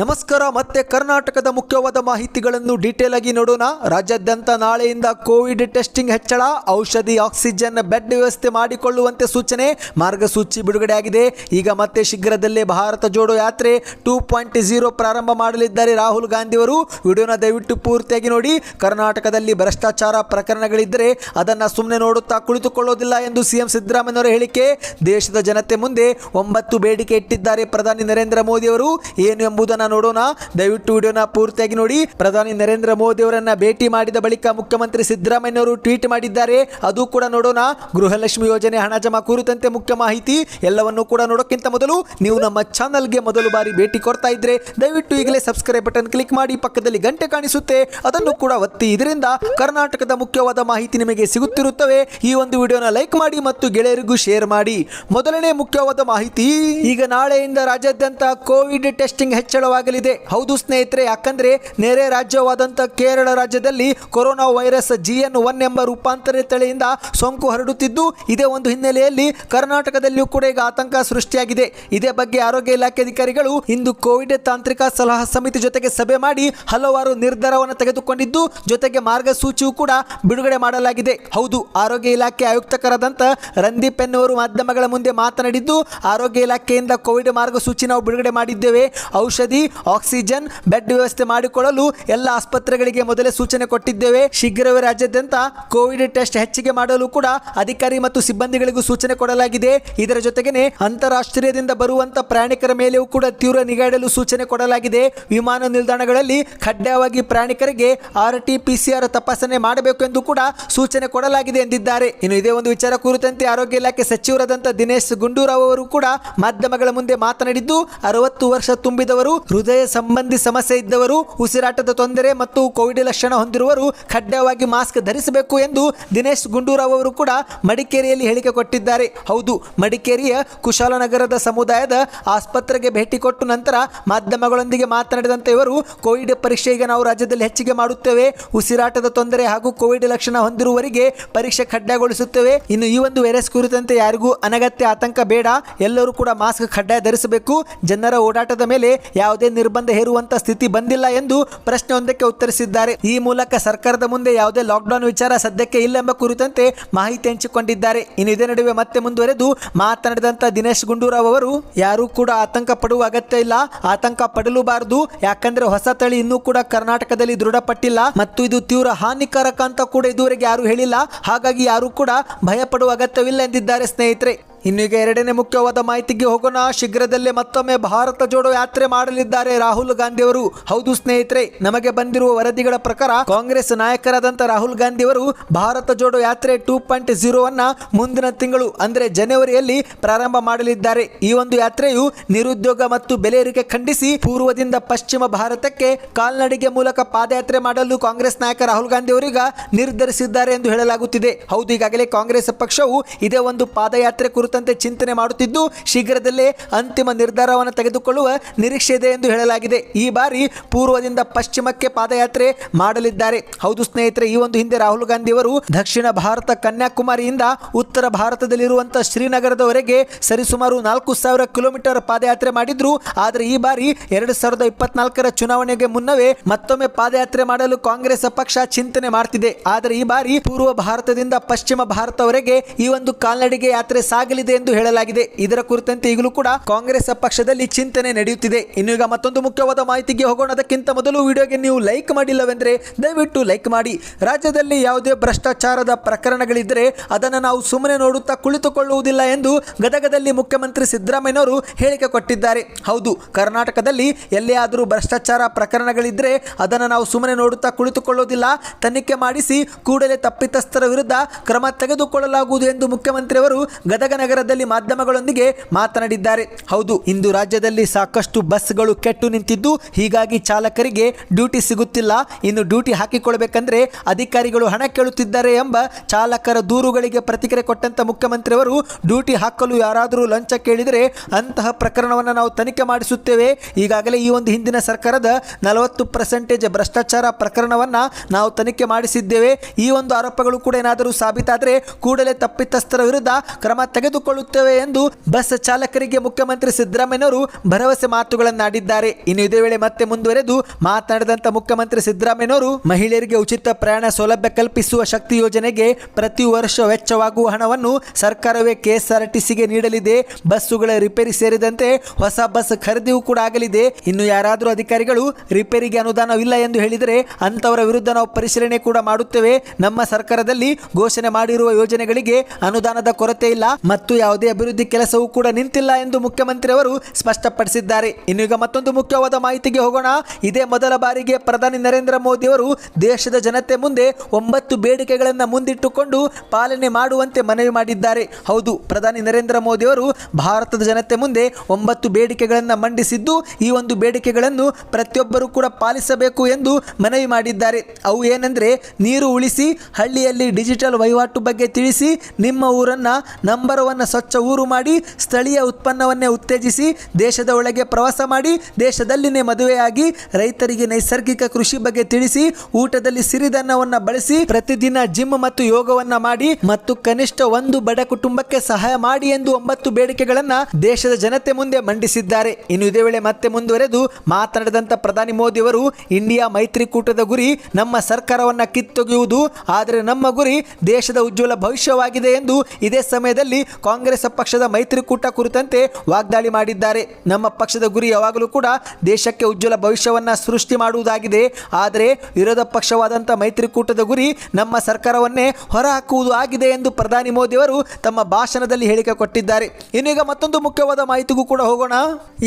ನಮಸ್ಕಾರ, ಮತ್ತೆ ಕರ್ನಾಟಕದ ಮುಖ್ಯವಾದ ಮಾಹಿತಿಗಳನ್ನು ಡೀಟೇಲ್ ಆಗಿ ನೋಡೋಣ. ರಾಜ್ಯಾದ್ಯಂತ ನಾಳೆಯಿಂದ ಕೋವಿಡ್ ಟೆಸ್ಟಿಂಗ್ ಹೆಚ್ಚಳ, ಔಷಧಿ ಆಕ್ಸಿಜನ್ ಬೆಡ್ ವ್ಯವಸ್ಥೆ ಮಾಡಿಕೊಳ್ಳುವಂತೆ ಸೂಚನೆ, ಮಾರ್ಗಸೂಚಿ ಬಿಡುಗಡೆಯಾಗಿದೆ ಈಗ ಮತ್ತೆ ಶೀಘ್ರದಲ್ಲೇ ಭಾರತ ಜೋಡೋ ಯಾತ್ರೆ ಟೂ ಪಾಯಿಂಟ್ ಜೀರೋ ಪ್ರಾರಂಭ ಮಾಡಲಿದ್ದಾರೆ ರಾಹುಲ್ ಗಾಂಧಿಯವರು. ವಿಡಿಯೋನ ದಯವಿಟ್ಟು ಪೂರ್ತಿಯಾಗಿ ನೋಡಿ. ಕರ್ನಾಟಕದಲ್ಲಿ ಭ್ರಷ್ಟಾಚಾರ ಪ್ರಕರಣಗಳಿದ್ದರೆ ಅದನ್ನು ಸುಮ್ಮನೆ ನೋಡುತ್ತಾ ಕುಳಿತುಕೊಳ್ಳೋದಿಲ್ಲ ಎಂದು ಸಿಎಂ ಸಿದ್ದರಾಮಯ್ಯನವರ ಹೇಳಿಕೆ. ದೇಶದ ಜನತೆ ಮುಂದೆ ಒಂಬತ್ತು ಬೇಡಿಕೆ ಇಟ್ಟಿದ್ದಾರೆ ಪ್ರಧಾನಿ ನರೇಂದ್ರ ಮೋದಿ ಅವರು ಏನು ಎಂಬುದನ್ನು ನೋಡೋಣ. ದಯವಿಟ್ಟು ವಿಡಿಯೋನ ಪೂರ್ತಿಯಾಗಿ ನೋಡಿ. ಪ್ರಧಾನಿ ನರೇಂದ್ರ ಮೋದಿ ಅವರನ್ನ ಭೇಟಿ ಮಾಡಿದ ಬಳಿಕ ಮುಖ್ಯಮಂತ್ರಿ ಸಿದ್ದರಾಮಯ್ಯನವರು ಟ್ವೀಟ್ ಮಾಡಿದ್ದಾರೆ. ಅದು ಕೂಡ ನೋಡೋಣ. ಗೃಹಲಕ್ಷ್ಮಿ ಯೋಜನೆ ಹಣ ಜಮಾ ಕುರಿತಂತೆ ಮುಖ್ಯ ಮಾಹಿತಿ. ಎಲ್ಲವನ್ನು ಕೂಡ ನೋಡೋಕ್ಕಿಂತ ಮೊದಲು ನೀವು ನಮ್ಮ ಚಾನಲ್ಗೆ ಮೊದಲು ಬಾರಿ ಭೇಟಿ ಕೊಡ್ತಾ ಇದ್ರೆ ದಯವಿಟ್ಟು ಈಗಲೇ ಸಬ್ಸ್ಕ್ರೈಬ್ ಬಟನ್ ಕ್ಲಿಕ್ ಮಾಡಿ ಪಕ್ಕದಲ್ಲಿ ಗಂಟೆ ಕಾಣಿಸುತ್ತೆ. ಅದನ್ನು ಕೂಡ ಒತ್ತಿ. ಇದರಿಂದ ಕರ್ನಾಟಕದ ಮುಖ್ಯವಾದ ಮಾಹಿತಿ ನಿಮಗೆ ಸಿಗುತ್ತಿರುತ್ತವೆ. ಈ ಒಂದು ವಿಡಿಯೋನ ಲೈಕ್ ಮಾಡಿ ಮತ್ತು ಗೆಳೆಯರಿಗೂ ಶೇರ್ ಮಾಡಿ. ಮೊದಲನೇ ಮುಖ್ಯವಾದ ಮಾಹಿತಿ, ಈಗ ನಾಳೆಯಿಂದ ರಾಜ್ಯಾದ್ಯಂತ ಕೋವಿಡ್ ಟೆಸ್ಟಿಂಗ್ ಹೆಚ್ಚಳವಾಗಲಿದೆ ಹೌದು ಸ್ನೇಹಿತರೆ, ಯಾಕಂದ್ರೆ ನೆರೆ ರಾಜ್ಯವಾದಂತಹ ಕೇರಳ ರಾಜ್ಯದಲ್ಲಿ corona virus J N one ಎಂಬ ರೂಪಾಂತರ ತಳಿಯಿಂದ ಸೋಂಕು ಹರಡುತ್ತಿದ್ದು, ಇದೇ ಒಂದು ಹಿನ್ನೆಲೆಯಲ್ಲಿ ಕರ್ನಾಟಕದಲ್ಲಿಯೂ ಕೂಡ ಈಗ ಆತಂಕ ಸೃಷ್ಟಿಯಾಗಿದೆ. ಇದೇ ಬಗ್ಗೆ ಆರೋಗ್ಯ ಇಲಾಖೆ ಅಧಿಕಾರಿಗಳು ಇಂದು ಕೋವಿಡ್ ತಾಂತ್ರಿಕ ಸಲಹಾ ಸಮಿತಿ ಜೊತೆಗೆ ಸಭೆ ಮಾಡಿ ಹಲವಾರು ನಿರ್ಧಾರವನ್ನು ತೆಗೆದುಕೊಂಡಿದ್ದು, ಜೊತೆಗೆ ಮಾರ್ಗಸೂಚಿಯೂ ಕೂಡ ಬಿಡುಗಡೆ ಮಾಡಲಾಗಿದೆ. ಹೌದು, ಆರೋಗ್ಯ ಇಲಾಖೆ ಆಯುಕ್ತಕರಾದಂಥ ರಂದೀಪ್ ಎನ್ನುವರು ಮಾಧ್ಯಮಗಳ ಮುಂದೆ ಮಾತನಾಡಿದ್ದು, ಆರೋಗ್ಯ ಇಲಾಖೆಯಿಂದ ಕೋವಿಡ್ ಮಾರ್ಗಸೂಚಿ ನಾವು ಬಿಡುಗಡೆ ಮಾಡಿದ್ದೇವೆ. ಔಷಧಿ ಆಕ್ಸಿಜನ್ ಬೆಡ್ ವ್ಯವಸ್ಥೆ ಮಾಡಿಕೊಳ್ಳಲು ಎಲ್ಲ ಆಸ್ಪತ್ರೆಗಳಿಗೆ ಮೊದಲೇ ಸೂಚನೆ ಕೊಟ್ಟಿದ್ದೇವೆ. ಶೀಘ್ರವೇ ರಾಜ್ಯಾದ್ಯಂತ ಕೋವಿಡ್ ಟೆಸ್ಟ್ ಹೆಚ್ಚಿಗೆ ಮಾಡಲು ಕೂಡ ಅಧಿಕಾರಿ ಮತ್ತು ಸಿಬ್ಬಂದಿಗಳಿಗೂ ಸೂಚನೆ ಕೊಡಲಾಗಿದೆ. ಇದರ ಜೊತೆಗೇನೆ ಅಂತಾರಾಷ್ಟ್ರೀಯದಿಂದ ಬರುವಂತ ಪ್ರಯಾಣಿಕರ ಮೇಲೆಯೂ ಕೂಡ ತೀವ್ರ ನಿಗಾ ಇಡಲು ಸೂಚನೆ ಕೊಡಲಾಗಿದೆ. ವಿಮಾನ ನಿಲ್ದಾಣಗಳಲ್ಲಿ ಕಡ್ಡಾಯವಾಗಿ ಪ್ರಯಾಣಿಕರಿಗೆ ಆರ್ ಟಿ ಪಿಸಿಆರ್ ತಪಾಸಣೆ ಮಾಡಬೇಕು ಎಂದು ಕೂಡ ಸೂಚನೆ ಕೊಡಲಾಗಿದೆ ಎಂದಿದ್ದಾರೆ. ಇನ್ನು ಇದೇ ಒಂದು ವಿಚಾರ ಕುರಿತಂತೆ ಆರೋಗ್ಯ ಇಲಾಖೆ ಸಚಿವರಾದಂಥ ದಿನೇಶ್ ಗುಂಡೂರಾವ್ ಅವರು ಕೂಡ ಮಾಧ್ಯಮಗಳ ಮುಂದೆ ಮಾತನಾಡಿದ್ದು, ಅರವತ್ತು ವರ್ಷ ತುಂಬಿದವರು ಹೃದಯ ಸಂಬಂಧಿ ಸಮಸ್ಯೆ ಇದ್ದವರು, ಉಸಿರಾಟದ ತೊಂದರೆ ಮತ್ತು ಕೋವಿಡ್ ಲಕ್ಷಣ ಹೊಂದಿರುವವರು ಕಡ್ಡಾಯವಾಗಿ ಮಾಸ್ಕ್ ಧರಿಸಬೇಕು ಎಂದು ದಿನೇಶ್ ಗುಂಡೂರಾವ್ ಅವರು ಕೂಡ ಮಡಿಕೇರಿಯಲ್ಲಿ ಹೇಳಿಕೆ ಕೊಟ್ಟಿದ್ದಾರೆ. ಹೌದು, ಮಡಿಕೇರಿಯ ಕುಶಾಲನಗರದ ಸಮುದಾಯದ ಆಸ್ಪತ್ರೆಗೆ ಭೇಟಿ ಕೊಟ್ಟು ನಂತರ ಮಾಧ್ಯಮಗಳೊಂದಿಗೆ ಮಾತನಾಡಿದಂತೆ ಇವರು, ಕೋವಿಡ್ ಪರೀಕ್ಷೆ ಈಗ ನಾವು ರಾಜ್ಯದಲ್ಲಿ ಹೆಚ್ಚಿಗೆ ಮಾಡುತ್ತೇವೆ, ಉಸಿರಾಟದ ತೊಂದರೆ ಹಾಗೂ ಕೋವಿಡ್ ಲಕ್ಷಣ ಹೊಂದಿರುವವರಿಗೆ ಪರೀಕ್ಷೆ ಕಡ್ಡಾಯಗೊಳಿಸುತ್ತೇವೆ. ಇನ್ನು ಈ ಒಂದು ವೈರಸ್ ಕುರಿತಂತೆ ಯಾರಿಗೂ ಅನಗತ್ಯ ಆತಂಕ ಬೇಡ, ಎಲ್ಲರೂ ಕೂಡ ಮಾಸ್ಕ್ ಕಡ್ಡಾಯ ಧರಿಸಬೇಕು. ಜನರ ಓಡಾಟದ ಮೇಲೆ ಯಾವುದೇ ನಿರ್ಬಂಧ ಹೇರುವಂತ ಸ್ಥಿತಿ ಬಂದಿಲ್ಲ ಎಂದು ಪ್ರಶ್ನೆಯೊಂದಕ್ಕೆ ಉತ್ತರಿಸಿದ್ದಾರೆ. ಈ ಮೂಲಕ ಸರ್ಕಾರದ ಮುಂದೆ ಯಾವುದೇ ಲಾಕ್ಡೌನ್ ವಿಚಾರ ಸದ್ಯಕ್ಕೆ ಇಲ್ಲ ಎಂಬ ಕುರಿತಂತೆ ಮಾಹಿತಿ ಹಂಚಿಕೊಂಡಿದ್ದಾರೆ. ಇನ್ನು ಇದೇ ನಡುವೆ ಮತ್ತೆ ಮುಂದುವರೆದು ಮಾತನಾಡಿದಂತ ದಿನೇಶ್ ಗುಂಡೂರಾವ್ ಅವರು, ಯಾರೂ ಕೂಡ ಆತಂಕ ಪಡುವ ಅಗತ್ಯ ಇಲ್ಲ, ಆತಂಕ ಪಡಲೂಬಾರದು. ಯಾಕಂದ್ರೆ ಹೊಸ ತಳಿ ಇನ್ನೂ ಕೂಡ ಕರ್ನಾಟಕದಲ್ಲಿ ದೃಢಪಟ್ಟಿಲ್ಲ ಮತ್ತು ಇದು ತೀವ್ರ ಹಾನಿಕಾರಕ ಅಂತ ಕೂಡ ಇದುವರೆಗೆ ಯಾರು ಹೇಳಿಲ್ಲ. ಹಾಗಾಗಿ ಯಾರು ಕೂಡ ಭಯ ಪಡುವ ಅಗತ್ಯವಿಲ್ಲ ಎಂದಿದ್ದಾರೆ ಸ್ನೇಹಿತರೆ. ಇನ್ನು ಈಗ ಎರಡನೇ ಮುಖ್ಯವಾದ ಮಾಹಿತಿಗೆ ಹೋಗೋಣ. ಶೀಘ್ರದಲ್ಲೇ ಮತ್ತೊಮ್ಮೆ ಭಾರತ ಜೋಡೋ ಯಾತ್ರೆ ಮಾಡಲಿದ್ದಾರೆ ರಾಹುಲ್ ಗಾಂಧಿ ಅವರು ಹೌದು ಸ್ನೇಹಿತರೆ, ನಮಗೆ ಬಂದಿರುವ ವರದಿಗಳ ಪ್ರಕಾರ ಕಾಂಗ್ರೆಸ್ ನಾಯಕರಾದಂತಹ ರಾಹುಲ್ ಗಾಂಧಿ ಅವರು ಭಾರತ ಜೋಡೋ ಯಾತ್ರೆ ಟೂ ಪಾಯಿಂಟ್ ಅನ್ನ ಮುಂದಿನ ತಿಂಗಳು, ಅಂದರೆ ಜನವರಿಯಲ್ಲಿ ಪ್ರಾರಂಭ ಮಾಡಲಿದ್ದಾರೆ. ಈ ಒಂದು ಯಾತ್ರೆಯು ನಿರುದ್ಯೋಗ ಮತ್ತು ಬೆಲೆ ಖಂಡಿಸಿ ಪೂರ್ವದಿಂದ ಪಶ್ಚಿಮ ಭಾರತಕ್ಕೆ ಕಾಲ್ನಡಿಗೆ ಮೂಲಕ ಪಾದಯಾತ್ರೆ ಮಾಡಲು ಕಾಂಗ್ರೆಸ್ ನಾಯಕ ರಾಹುಲ್ ಗಾಂಧಿ ಅವರೀಗ ನಿರ್ಧರಿಸಿದ್ದಾರೆ ಎಂದು ಹೇಳಲಾಗುತ್ತಿದೆ. ಹೌದು, ಈಗಾಗಲೇ ಕಾಂಗ್ರೆಸ್ ಪಕ್ಷವು ಇದೇ ಒಂದು ಪಾದಯಾತ್ರೆ ಕುರಿತಂತೆ ಚಿಂತನೆ ಮಾಡುತ್ತಿದ್ದು, ಶೀಘ್ರದಲ್ಲೇ ಅಂತಿಮ ನಿರ್ಧಾರವನ್ನು ತೆಗೆದುಕೊಳ್ಳುವ ನಿರೀಕ್ಷೆ ಇದೆ ಎಂದು ಹೇಳಲಾಗಿದೆ. ಈ ಬಾರಿ ಪೂರ್ವದಿಂದ ಪಶ್ಚಿಮಕ್ಕೆ ಪಾದಯಾತ್ರೆ ಮಾಡಲಿದ್ದಾರೆ. ಹೌದು ಸ್ನೇಹಿತರೆ, ಈ ಒಂದು ಹಿಂದೆ ರಾಹುಲ್ ಗಾಂಧಿ ಅವರು ದಕ್ಷಿಣ ಭಾರತ ಕನ್ಯಾಕುಮಾರಿಯಿಂದ ಉತ್ತರ ಭಾರತದಲ್ಲಿರುವಂತಹ ಶ್ರೀನಗರದವರೆಗೆ ಸರಿಸುಮಾರು ನಾಲ್ಕು ಸಾವಿರ ಕಿಲೋಮೀಟರ್ ಪಾದಯಾತ್ರೆ ಮಾಡಿದ್ರು. ಆದರೆ ಈ ಬಾರಿ ಎರಡು ಸಾವಿರದ ಇಪ್ಪತ್ನಾಲ್ಕರ ಚುನಾವಣೆಗೆ ಮುನ್ನವೇ ಮತ್ತೊಮ್ಮೆ ಪಾದಯಾತ್ರೆ ಮಾಡಲು ಕಾಂಗ್ರೆಸ್ ಪಕ್ಷ ಚಿಂತನೆ ಮಾಡ್ತಿದೆ. ಆದರೆ ಈ ಬಾರಿ ಪೂರ್ವ ಭಾರತದಿಂದ ಪಶ್ಚಿಮ ಭಾರತವರೆಗೆ ಈ ಒಂದು ಕಾಲ್ನಡಿಗೆ ಯಾತ್ರೆ ಸಾಗಲಿದೆ ಎಂದು ಹೇಳಲಾಗಿದೆ. ಇದರ ಕುರಿತಂತೆ ಈಗಲೂ ಕೂಡ ಕಾಂಗ್ರೆಸ್ ಪಕ್ಷದಲ್ಲಿ ಚಿಂತನೆ ನಡೆಯುತ್ತಿದೆ. ಇನ್ನು ಈಗ ಮತ್ತೊಂದು ಮುಖ್ಯವಾದ ಮಾಹಿತಿಗೆ ಹೋಗೋಣ. ಅದಕ್ಕಿಂತ ಮೊದಲು ವಿಡಿಯೋಗೆ ನೀವು ಲೈಕ್ ಮಾಡಿಲ್ಲವೆಂದರೆ ದಯವಿಟ್ಟು ಲೈಕ್ ಮಾಡಿ. ರಾಜ್ಯದಲ್ಲಿ ಯಾವುದೇ ಭ್ರಷ್ಟಾಚಾರದ ಪ್ರಕರಣಗಳಿದ್ದರೆ ಅದನ್ನು ನಾವು ಸುಮ್ಮನೆ ನೋಡುತ್ತಾ ಕುಳಿತುಕೊಳ್ಳುವುದಿಲ್ಲ ಎಂದು ಗದಗದಲ್ಲಿ ಮುಖ್ಯಮಂತ್ರಿ ಸಿದ್ದರಾಮಯ್ಯನವರು ಹೇಳಿಕೆ ಕೊಟ್ಟಿದ್ದಾರೆ. ಹೌದು, ಕರ್ನಾಟಕದಲ್ಲಿ ಎಲ್ಲೇ ಆದರೂ ಭ್ರಷ್ಟಾಚಾರ ಪ್ರಕರಣಗಳಿದ್ದರೆ ಅದನ್ನು ನಾವು ಸುಮ್ಮನೆ ನೋಡುತ್ತಾ ಕುಳಿತುಕೊಳ್ಳುವುದಿಲ್ಲ ತನಿಖೆ ಮಾಡಿಸಿ ಕೂಡಲೇ ತಪ್ಪಿತಸ್ಥರ ವಿರುದ್ಧ ಕ್ರಮ ತೆಗೆದುಕೊಳ್ಳಲಾಗುವುದು ಎಂದು ಮುಖ್ಯಮಂತ್ರಿಯವರು ಗದಗ ನಗರದಲ್ಲಿ ಮಾಧ್ಯಮಗಳೊಂದಿಗೆ ಮಾತನಾಡಿದ್ದಾರೆ. ಹೌದು, ಇಂದು ರಾಜ್ಯದಲ್ಲಿ ಸಾಕಷ್ಟು ಬಸ್ಗಳು ಕೆಟ್ಟು ನಿಂತಿದ್ದು, ಹೀಗಾಗಿ ಚಾಲಕರಿಗೆ ಡ್ಯೂಟಿ ಸಿಗುತ್ತಿಲ್ಲ. ಇನ್ನು ಡ್ಯೂಟಿ ಹಾಕಿಕೊಳ್ಳಬೇಕಂದ್ರೆ ಅಧಿಕಾರಿಗಳು ಹಣ ಕೇಳುತ್ತಿದ್ದಾರೆ ಎಂಬ ಚಾಲಕರ ದೂರುಗಳಿಗೆ ಪ್ರತಿಕ್ರಿಯೆ ಕೊಟ್ಟಂತ ಮುಖ್ಯಮಂತ್ರಿಯವರು ಡ್ಯೂಟಿ ಹಾಕಲು ಯಾರಾದರೂ ಲಂಚ ಕೇಳಿದರೆ ಅಂತಹ ಪ್ರಕರಣವನ್ನು ನಾವು ತನಿಖೆ ಮಾಡಿಸುತ್ತೇವೆ. ಈಗಾಗಲೇ ಈ ಒಂದು ಹಿಂದಿನ ಸರ್ಕಾರದ ನಲವತ್ತು ಪರ್ಸೆಂಟೇಜ್ ಭ್ರಷ್ಟಾಚಾರ ಪ್ರಕರಣವನ್ನು ನಾವು ತನಿಖೆ ಮಾಡಿಸಿದ್ದೇವೆ. ಈ ಒಂದು ಆರೋಪಗಳು ಕೂಡ ಏನಾದರೂ ಸಾಬೀತಾದರೆ ಕೂಡಲೇ ತಪ್ಪಿತಸ್ಥರ ವಿರುದ್ಧ ಕ್ರಮ ತೆಗೆದು ತೆಗೆದುಕೊಳ್ಳುತ್ತೇವೆ ಎಂದು ಬಸ್ ಚಾಲಕರಿಗೆ ಮುಖ್ಯಮಂತ್ರಿ ಸಿದ್ದರಾಮಯ್ಯನವರು ಭರವಸೆ ಮಾತುಗಳನ್ನಾಡಿದ್ದಾರೆ. ಇನ್ನು ಇದೇ ವೇಳೆ ಮತ್ತೆ ಮುಂದುವರೆದು ಮಾತನಾಡಿದಂತ ಮುಖ್ಯಮಂತ್ರಿ ಸಿದ್ದರಾಮಯ್ಯನವರು ಮಹಿಳೆಯರಿಗೆ ಉಚಿತ ಪ್ರಯಾಣ ಸೌಲಭ್ಯ ಕಲ್ಪಿಸುವ ಶಕ್ತಿ ಯೋಜನೆಗೆ ಪ್ರತಿ ವರ್ಷ ವೆಚ್ಚವಾಗುವ ಹಣವನ್ನು ಸರ್ಕಾರವೇ ಕೆಎಸ್ಆರ್ಟಿಸಿಗೆ ನೀಡಲಿದೆ. ಬಸ್ಸುಗಳ ರಿಪೇರಿ ಸೇರಿದಂತೆ ಹೊಸ ಬಸ್ ಖರೀದಿಯೂ ಕೂಡ ಆಗಲಿದೆ. ಇನ್ನು ಯಾರಾದರೂ ಅಧಿಕಾರಿಗಳು ರಿಪೇರಿಗೆ ಅನುದಾನವಿಲ್ಲ ಎಂದು ಹೇಳಿದರೆ ಅಂತವರ ವಿರುದ್ಧ ನಾವು ಪರಿಶೀಲನೆ ಕೂಡ ಮಾಡುತ್ತೇವೆ. ನಮ್ಮ ಸರ್ಕಾರದಲ್ಲಿ ಘೋಷಣೆ ಮಾಡಿರುವ ಯೋಜನೆಗಳಿಗೆ ಅನುದಾನದ ಕೊರತೆ ಇಲ್ಲ. ಮತ್ತು ಯಾವುದೇ ಅಭಿವೃದ್ಧಿ ಕೆಲಸವೂ ಕೂಡ ನಿಂತಿಲ್ಲ ಎಂದು ಮುಖ್ಯಮಂತ್ರಿಯವರು ಸ್ಪಷ್ಟಪಡಿಸಿದ್ದಾರೆ. ಇನ್ನೀಗ ಮತ್ತೊಂದು ಮುಖ್ಯವಾದ ಮಾಹಿತಿಗೆ ಹೋಗೋಣ. ಇದೇ ಮೊದಲ ಬಾರಿಗೆ ಪ್ರಧಾನಿ ನರೇಂದ್ರ ಮೋದಿ ಅವರು ದೇಶದ ಜನತೆ ಮುಂದೆ ಒಂಬತ್ತು ಬೇಡಿಕೆಗಳನ್ನು ಮುಂದಿಟ್ಟುಕೊಂಡು ಪಾಲನೆ ಮಾಡುವಂತೆ ಮನವಿ ಮಾಡಿದ್ದಾರೆ. ಹೌದು, ಪ್ರಧಾನಿ ನರೇಂದ್ರ ಮೋದಿ ಅವರು ಭಾರತದ ಜನತೆ ಮುಂದೆ ಒಂಬತ್ತು ಬೇಡಿಕೆಗಳನ್ನು ಮಂಡಿಸಿದ್ದು, ಈ ಒಂದು ಬೇಡಿಕೆಗಳನ್ನು ಪ್ರತಿಯೊಬ್ಬರೂ ಕೂಡ ಪಾಲಿಸಬೇಕು ಎಂದು ಮನವಿ ಮಾಡಿದ್ದಾರೆ. ಅವು ಏನೆಂದರೆ, ನೀರು ಉಳಿಸಿ, ಹಳ್ಳಿಯಲ್ಲಿ ಡಿಜಿಟಲ್ ವಹಿವಾಟು ಬಗ್ಗೆ ತಿಳಿಸಿ, ನಿಮ್ಮ ಊರನ್ನು ನಂಬರ್ ಒನ್ ಸ್ವಚ್ಛ ಊರು ಮಾಡಿ, ಸ್ಥಳೀಯ ಉತ್ಪನ್ನವನ್ನೇ ಉತ್ತೇಜಿಸಿ, ದೇಶದ ಒಳಗೆ ಪ್ರವಾಸ ಮಾಡಿ, ದೇಶದಲ್ಲಿನೇ ಮದುವೆಯಾಗಿ, ರೈತರಿಗೆ ನೈಸರ್ಗಿಕ ಕೃಷಿ ಬಗ್ಗೆ ತಿಳಿಸಿ, ಊಟದಲ್ಲಿ ಸಿರಿಧಾನ್ಯವನ್ನು ಬಳಸಿ, ಪ್ರತಿದಿನ ಜಿಮ್ ಮತ್ತು ಯೋಗವನ್ನ ಮಾಡಿ ಮತ್ತು ಕನಿಷ್ಠ ಒಂದು ಬಡ ಕುಟುಂಬಕ್ಕೆ ಸಹಾಯ ಮಾಡಿ ಎಂದು ಒಂಬತ್ತು ಬೇಡಿಕೆಗಳನ್ನ ದೇಶದ ಜನತೆ ಮುಂದೆ ಮಂಡಿಸಿದ್ದಾರೆ. ಇನ್ನು ಇದೇ ವೇಳೆ ಮತ್ತೆ ಮುಂದುವರೆದು ಮಾತನಾಡಿದಂತ ಪ್ರಧಾನಿ ಮೋದಿ ಅವರು ಇಂಡಿಯಾ ಮೈತ್ರಿಕೂಟದ ಗುರಿ ನಮ್ಮ ಸರ್ಕಾರವನ್ನ ಕಿತ್ತೊಗೆಯುವುದು, ಆದರೆ ನಮ್ಮ ಗುರಿ ದೇಶದ ಉಜ್ವಲ ಭವಿಷ್ಯವಾಗಿದೆ ಎಂದು ಇದೇ ಸಮಯದಲ್ಲಿ ಕಾಂಗ್ರೆಸ್ ಪಕ್ಷದ ಮೈತ್ರಿಕೂಟ ಕುರಿತಂತೆ ವಾಗ್ದಾಳಿ ಮಾಡಿದ್ದಾರೆ. ನಮ್ಮ ಪಕ್ಷದ ಗುರಿ ಯಾವಾಗಲೂ ಕೂಡ ದೇಶಕ್ಕೆ ಉಜ್ವಲ ಭವಿಷ್ಯವನ್ನ ಸೃಷ್ಟಿ ಮಾಡುವುದಾಗಿದೆ. ಆದರೆ ವಿರೋಧ ಪಕ್ಷವಾದಂಥ ಮೈತ್ರಿಕೂಟದ ಗುರಿ ನಮ್ಮ ಸರ್ಕಾರವನ್ನೇ ಹೊರಹಾಕುವುದು ಆಗಿದೆ ಎಂದು ಪ್ರಧಾನಿ ಮೋದಿ ಅವರು ತಮ್ಮ ಭಾಷಣದಲ್ಲಿ ಹೇಳಿಕೆ ಕೊಟ್ಟಿದ್ದಾರೆ. ಇನ್ನೀಗ ಮತ್ತೊಂದು ಮುಖ್ಯವಾದ ಮಾಹಿತಿಗೂ ಕೂಡ ಹೋಗೋಣ.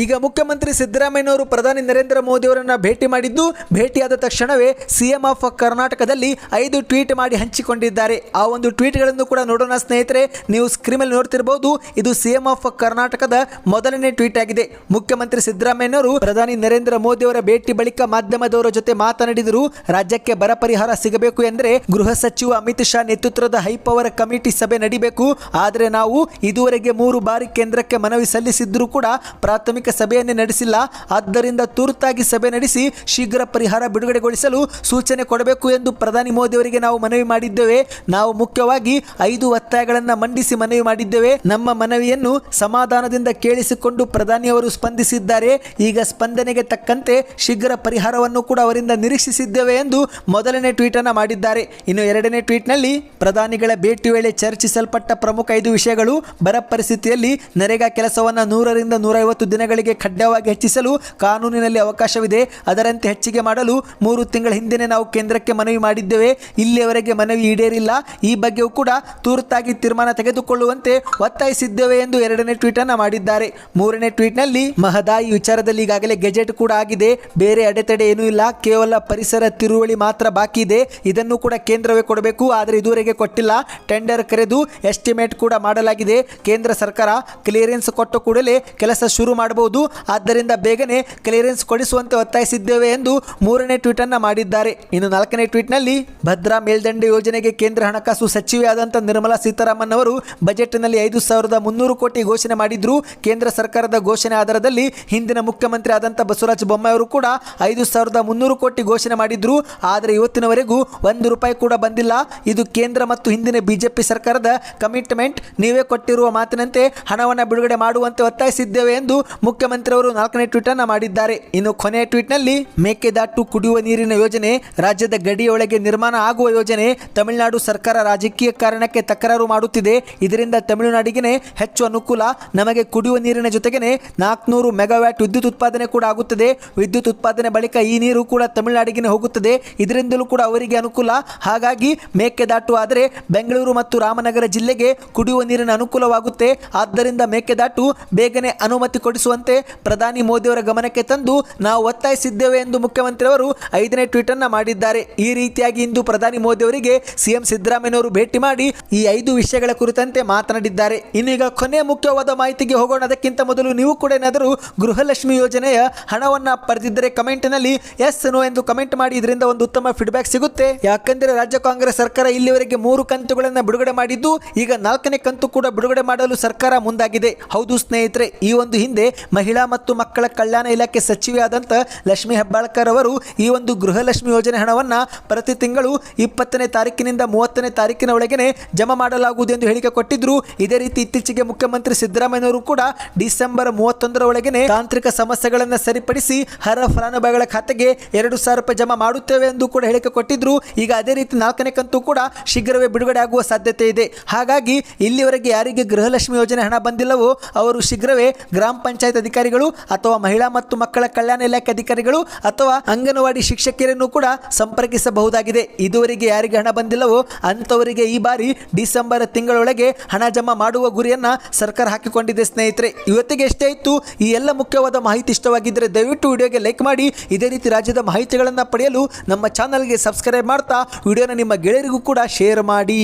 ಈಗ ಮುಖ್ಯಮಂತ್ರಿ ಸಿದ್ದರಾಮಯ್ಯನವರು ಪ್ರಧಾನಿ ನರೇಂದ್ರ ಮೋದಿ ಅವರನ್ನ ಭೇಟಿ ಮಾಡಿದ್ದು, ಭೇಟಿಯಾದ ತಕ್ಷಣವೇ ಸಿಎಂ ಆಫ್ ಕರ್ನಾಟಕದಲ್ಲಿ ಐದು ಟ್ವೀಟ್ ಮಾಡಿ ಹಂಚಿಕೊಂಡಿದ್ದಾರೆ. ಆ ಒಂದು ಟ್ವೀಟ್ಗಳನ್ನು ಕೂಡ ನೋಡೋಣ ಸ್ನೇಹಿತರೆ. ನೀವು ಸ್ಕ್ರೀನ್ ಮೇಲೆ ನೋಡ್ತಿರಬಹುದು ಇದು ಸಿಎಂ ಆಫ್ ಕರ್ನಾಟಕದ ಮೊದಲನೇ ಟ್ವೀಟ್ ಆಗಿದೆ. ಮುಖ್ಯಮಂತ್ರಿ ಸಿದ್ದರಾಮಯ್ಯನವರು ಪ್ರಧಾನಿ ನರೇಂದ್ರ ಮೋದಿ ಅವರ ಭೇಟಿ ಬಳಿಕ ಮಾಧ್ಯಮದವರ ಜೊತೆ ಮಾತನಾಡಿದರು. ರಾಜ್ಯಕ್ಕೆ ಬರ ಪರಿಹಾರ ಸಿಗಬೇಕು ಎಂದರೆ ಗೃಹ ಸಚಿವ ಅಮಿತ್ ಶಾ ನೇತೃತ್ವದ ಹೈಪವರ್ ಕಮಿಟಿ ಸಭೆ ನಡಿಬೇಕು. ಆದರೆ ನಾವು ಇದುವರೆಗೆ ಮೂರು ಬಾರಿ ಕೇಂದ್ರಕ್ಕೆ ಮನವಿ ಸಲ್ಲಿಸಿದ್ರೂ ಕೂಡ ಪ್ರಾಥಮಿಕ ಸಭೆಯನ್ನೇ ನಡೆಸಿಲ್ಲ. ಆದ್ದರಿಂದ ತುರ್ತಾಗಿ ಸಭೆ ನಡೆಸಿ ಶೀಘ್ರ ಪರಿಹಾರ ಬಿಡುಗಡೆಗೊಳಿಸಲು ಸೂಚನೆ ಕೊಡಬೇಕು ಎಂದು ಪ್ರಧಾನಿ ಮೋದಿ ಅವರಿಗೆ ನಾವು ಮನವಿ ಮಾಡಿದ್ದೇವೆ. ನಾವು ಮುಖ್ಯವಾಗಿ ಐದು ಒತ್ತಾಯಗಳನ್ನು ಮಂಡಿಸಿ ಮನವಿ ಮಾಡಿದ್ದೇವೆ. ನಮ್ಮ ಮನವಿಯನ್ನು ಸಮಾಧಾನದಿಂದ ಕೇಳಿಸಿಕೊಂಡು ಪ್ರಧಾನಿಯವರು ಸ್ಪಂದಿಸಿದ್ದಾರೆ. ಈಗ ಸ್ಪಂದನೆಗೆ ತಕ್ಕಂತೆ ಶೀಘ್ರ ಪರಿಹಾರವನ್ನು ಕೂಡ ಅವರಿಂದ ನಿರೀಕ್ಷಿಸಿದ್ದೇವೆ ಎಂದು ಮೊದಲನೇ ಟ್ವೀಟ್ ಅನ್ನು ಮಾಡಿದ್ದಾರೆ. ಇನ್ನು ಎರಡನೇ ಟ್ವೀಟ್ನಲ್ಲಿ ಪ್ರಧಾನಿಗಳ ಭೇಟಿ ವೇಳೆ ಚರ್ಚಿಸಲ್ಪಟ್ಟ ಪ್ರಮುಖ ಐದು ವಿಷಯಗಳು ಬರ ಪರಿಸ್ಥಿತಿಯಲ್ಲಿ ನರೇಗಾ ಕೆಲಸವನ್ನು ನೂರರಿಂದ ನೂರೈವತ್ತು ದಿನಗಳಿಗೆ ಕಡ್ಡಾಯವಾಗಿ ಹೆಚ್ಚಿಸಲು ಕಾನೂನಿನಲ್ಲಿ ಅವಕಾಶವಿದೆ. ಅದರಂತೆ ಹೆಚ್ಚಿಗೆ ಮಾಡಲು ಮೂರು ತಿಂಗಳ ಹಿಂದೆನೇ ನಾವು ಕೇಂದ್ರಕ್ಕೆ ಮನವಿ ಮಾಡಿದ್ದೇವೆ. ಇಲ್ಲಿಯವರೆಗೆ ಮನವಿ ಈಡೇರಿಲ್ಲ. ಈ ಬಗ್ಗೆಯೂ ಕೂಡ ತುರ್ತಾಗಿ ತೀರ್ಮಾನ ತೆಗೆದುಕೊಳ್ಳುವಂತೆ ಒತ್ತಾಯಿಸಿದ್ದೇವೆ ಎಂದು ಎರಡನೇ ಟ್ವೀಟ್ ಅನ್ನು ಮಾಡಿದ್ದಾರೆ. ಮೂರನೇ ಟ್ವೀಟ್ನಲ್ಲಿ, ಮಹದಾಯಿ ವಿಚಾರದಲ್ಲಿ ಈಗಾಗಲೇ ಗೆಜೆಟ್ ಕೂಡ ಆಗಿದೆ. ಬೇರೆ ಅಡೆತಡೆ ಏನೂ ಇಲ್ಲ. ಕೇವಲ ಪರಿಸರ ತಿರುವಳಿ ಮಾತ್ರ ಬಾಕಿ ಇದೆ. ಇದನ್ನು ಕೂಡ ಕೇಂದ್ರವೇ ಕೊಡಬೇಕು. ಆದರೆ ಇದುವರೆಗೆ ಕೊಟ್ಟಿಲ್ಲ. ಟೆಂಡರ್ ಕರೆದು ಎಸ್ಟಿಮೇಟ್ ಕೂಡ ಮಾಡಲಾಗಿದೆ. ಕೇಂದ್ರ ಸರ್ಕಾರ ಕ್ಲಿಯರೆನ್ಸ್ ಕೊಟ್ಟ ಕೂಡಲೇ ಕೆಲಸ ಶುರು ಮಾಡಬಹುದು. ಆದ್ದರಿಂದ ಬೇಗನೆ ಕ್ಲಿಯರೆನ್ಸ್ ಕೊಡಿಸುವಂತೆ ಒತ್ತಾಯಿಸಿದ್ದೇವೆ ಎಂದು ಮೂರನೇ ಟ್ವೀಟ್ ಅನ್ನ ಮಾಡಿದ್ದಾರೆ. ಇನ್ನು ನಾಲ್ಕನೇ ಟ್ವೀಟ್ನಲ್ಲಿ, ಭದ್ರಾ ಮೇಲ್ದಂಡೆ ಯೋಜನೆಗೆ ಕೇಂದ್ರ ಹಣಕಾಸು ಸಚಿವೆಯಾದಂಥ ನಿರ್ಮಲಾ ಸೀತಾರಾಮನ್ ಅವರು ಬಜೆಟ್ನಲ್ಲಿ ಐದು ಸಾವಿರದ ಮುನ್ನೂರು ಕೋಟಿ ಘೋಷಣೆ ಮಾಡಿದ್ರು. ಕೇಂದ್ರ ಸರ್ಕಾರದ ಘೋಷಣೆ ಆಧಾರದಲ್ಲಿ ಹಿಂದಿನ ಮುಖ್ಯಮಂತ್ರಿ ಆದಂಥ ಬಸವರಾಜ ಬೊಮ್ಮಾಯಿ ಅವರು ಕೂಡ ಐದು ಸಾವಿರದ ಮುನ್ನೂರು ಕೋಟಿ ಘೋಷಣೆ ಮಾಡಿದ್ರು. ಆದರೆ ಇವತ್ತಿನವರೆಗೂ ಒಂದು ರೂಪಾಯಿ ಕೂಡ ಬಂದಿಲ್ಲ. ಇದು ಕೇಂದ್ರ ಮತ್ತು ಹಿಂದಿನ ಬಿಜೆಪಿ ಸರ್ಕಾರದ ಕಮಿಟ್ಮೆಂಟ್. ನೀವೇ ಕೊಟ್ಟಿರುವ ಮಾತಿನಂತೆ ಹಣವನ್ನು ಬಿಡುಗಡೆ ಮಾಡುವಂತೆ ಒತ್ತಾಯಿಸಿದ್ದೇವೆ ಎಂದು ಮುಖ್ಯಮಂತ್ರಿ ಅವರು ನಾಲ್ಕನೇ ಟ್ವೀಟ್ ಅನ್ನು ಮಾಡಿದ್ದಾರೆ. ಇನ್ನು ಕೊನೆಯ ಟ್ವೀಟ್ನಲ್ಲಿ ಮೇಕೆದಾಟು ಕುಡಿಯುವ ನೀರಿನ ಯೋಜನೆ, ರಾಜ್ಯದ ಗಡಿಯೊಳಗೆ ನಿರ್ಮಾಣ ಆಗುವ ಯೋಜನೆ, ತಮಿಳುನಾಡು ಸರ್ಕಾರ ರಾಜಕೀಯ ಕಾರಣಕ್ಕೆ ತಕರಾರು ಮಾಡುತ್ತಿದೆ. ಇದರಿಂದ ತಮಿಳುನಾಡಿಗೆ ಹೆಚ್ಚು ಅನುಕೂಲ. ನಮಗೆ ಕುಡಿಯುವ ನೀರಿನ ಜೊತೆಗೇನೆ ನಾಲ್ಕುನೂರು ಮೆಗಾವ್ಯಾಟ್ ವಿದ್ಯುತ್ ಉತ್ಪಾದನೆ ಕೂಡ ಆಗುತ್ತದೆ. ವಿದ್ಯುತ್ ಉತ್ಪಾದನೆ ಬಳಿಕ ಈ ನೀರು ಕೂಡ ತಮಿಳುನಾಡಿಗೆ ಹೋಗುತ್ತದೆ. ಇದರಿಂದಲೂ ಕೂಡ ಅವರಿಗೆ ಅನುಕೂಲ. ಹಾಗಾಗಿ ಮೇಕೆದಾಟು ಆದರೆ ಬೆಂಗಳೂರು ಮತ್ತು ರಾಮನಗರ ಜಿಲ್ಲೆಗೆ ಕುಡಿಯುವ ನೀರಿನ ಅನುಕೂಲವಾಗುತ್ತೆ. ಆದ್ದರಿಂದ ಮೇಕೆದಾಟು ಬೇಗನೆ ಅನುಮತಿ ಕೊಡಿಸುವಂತೆ ಪ್ರಧಾನಿ ಮೋದಿಯವರ ಗಮನಕ್ಕೆ ತಂದು ನಾವು ಒತ್ತಾಯಿಸಿದ್ದೇವೆ ಎಂದು ಮುಖ್ಯಮಂತ್ರಿ ಅವರು ಐದನೇ ಟ್ವೀಟ್ ಅನ್ನ ಮಾಡಿದ್ದಾರೆ. ಈ ರೀತಿಯಾಗಿ ಇಂದು ಪ್ರಧಾನಿ ಮೋದಿ ಅವರಿಗೆ ಸಿಎಂ ಸಿದ್ದರಾಮಯ್ಯನವರು ಭೇಟಿ ಮಾಡಿ ಈ ಐದು ವಿಷಯಗಳ ಕುರಿತಂತೆ ಮಾತನಾಡಿದ್ದಾರೆ. ಇನ್ನು ಇನ್ನೀಗ ಕೊನೆ ಮುಖ್ಯವಾದ ಮಾಹಿತಿಗೆ ಹೋಗೋಣ. ಅದಕ್ಕಿಂತ ಮೊದಲು ನೀವು ಕೂಡ ಏನಾದರೂ ಗೃಹಲಕ್ಷ್ಮಿ ಯೋಜನೆಯ ಹಣವನ್ನ ಪಡೆದಿದ್ದರೆ ಕಮೆಂಟ್ನಲ್ಲಿ ಎಸ್ ನೋ ಎಂದು ಕಮೆಂಟ್ ಮಾಡಿ. ಇದರಿಂದ ಒಂದು ಉತ್ತಮ ಫೀಡ್ಬ್ಯಾಕ್ ಸಿಗುತ್ತೆ. ಯಾಕಂದರೆ ರಾಜ್ಯ ಕಾಂಗ್ರೆಸ್ ಸರ್ಕಾರ ಇಲ್ಲಿವರೆಗೆ ಮೂರು ಕಂತುಗಳನ್ನು ಬಿಡುಗಡೆ ಮಾಡಿದ್ದು, ಈಗ ನಾಲ್ಕನೇ ಕಂತು ಕೂಡ ಬಿಡುಗಡೆ ಮಾಡಲು ಸರ್ಕಾರ ಮುಂದಾಗಿದೆ. ಹೌದು ಸ್ನೇಹಿತರೆ, ಈ ಒಂದು ಹಿಂದೆ ಮಹಿಳಾ ಮತ್ತು ಮಕ್ಕಳ ಕಲ್ಯಾಣ ಇಲಾಖೆ ಸಚಿವೆಯಾದಂಥ ಲಕ್ಷ್ಮಿ ಹೆಬ್ಬಾಳ್ಕರ್ ಅವರು ಈ ಒಂದು ಗೃಹಲಕ್ಷ್ಮಿ ಯೋಜನೆ ಹಣವನ್ನು ಪ್ರತಿ ತಿಂಗಳು ಇಪ್ಪತ್ತನೇ ತಾರೀಕಿನಿಂದ ಮೂವತ್ತನೇ ತಾರೀಕಿನ ಒಳಗೆ ಜಮಾ ಮಾಡಲಾಗುವುದು ಎಂದು ಹೇಳಿಕೆ ಕೊಟ್ಟಿದ್ರು. ಇದೇ ರೀತಿ ಇತ್ತೀಚೆಗೆ ಮುಖ್ಯಮಂತ್ರಿ ಸಿದ್ದರಾಮಯ್ಯನವರು ಕೂಡ ಡಿಸೆಂಬರ್ ಮೂವತ್ತೊಂದರ ಒಳಗೆನೆ ತಾಂತ್ರಿಕ ಸಮಸ್ಯೆಗಳನ್ನು ಸರಿಪಡಿಸಿ ಹರ ಫಲಾನುಭವಿಗಳ ಖಾತೆಗೆ ಎರಡು ಸಾವಿರ ರೂಪಾಯಿ ಜಮಾ ಮಾಡುತ್ತೇವೆ ಎಂದು ಕೂಡ ಹೇಳಿಕೆ ಕೊಟ್ಟಿದ್ರು. ಈಗ ಅದೇ ರೀತಿ ನಾಲ್ಕನೇ ಕಂತು ಕೂಡ ಶೀಘ್ರವೇ ಬಿಡುಗಡೆ ಆಗುವ ಸಾಧ್ಯತೆ ಇದೆ. ಹಾಗಾಗಿ ಇಲ್ಲಿವರೆಗೆ ಯಾರಿಗೆ ಗೃಹಲಕ್ಷ್ಮಿ ಯೋಜನೆ ಹಣ ಬಂದಿಲ್ಲವೋ ಅವರು ಶೀಘ್ರವೇ ಗ್ರಾಮ ಪಂಚಾಯತ್ ಅಧಿಕಾರಿಗಳು ಅಥವಾ ಮಹಿಳಾ ಮತ್ತು ಮಕ್ಕಳ ಕಲ್ಯಾಣ ಇಲಾಖೆ ಅಧಿಕಾರಿಗಳು ಅಥವಾ ಅಂಗನವಾಡಿ ಶಿಕ್ಷಕಿಯರನ್ನು ಕೂಡ ಸಂಪರ್ಕಿಸಬಹುದಾಗಿದೆ. ಇದುವರೆಗೆ ಯಾರಿಗೆ ಹಣ ಬಂದಿಲ್ಲವೋ ಅಂಥವರಿಗೆ ಈ ಬಾರಿ ಡಿಸೆಂಬರ್ ತಿಂಗಳೊಳಗೆ ಹಣ ಜಮಾ ಮಾಡುವ ಗುರಿಯನ್ನ ಸರ್ಕಾರ ಹಾಕಿಕೊಂಡಿದೆ, ಸ್ನೇಹಿತರೆ. ಇವತ್ತಿಗೆ ಎಷ್ಟೇ ಇತ್ತು ಈ ಎಲ್ಲ ಮುಖ್ಯವಾದ ಮಾಹಿತಿ ಇಷ್ಟವಾಗಿದ್ದರೆ ದಯವಿಟ್ಟು ವಿಡಿಯೋಗೆ ಲೈಕ್ ಮಾಡಿ. ಇದೇ ರೀತಿ ರಾಜ್ಯದ ಮಾಹಿತಿಗಳನ್ನು ಪಡೆಯಲು ನಮ್ಮ ಚಾನಲ್ಗೆ ಸಬ್ಸ್ಕ್ರೈಬ್ ಮಾಡ್ತಾ, ವಿಡಿಯೋನ ನಿಮ್ಮ ಗೆಳೆಯರಿಗೂ ಕೂಡ ಶೇರ್ ಮಾಡಿ.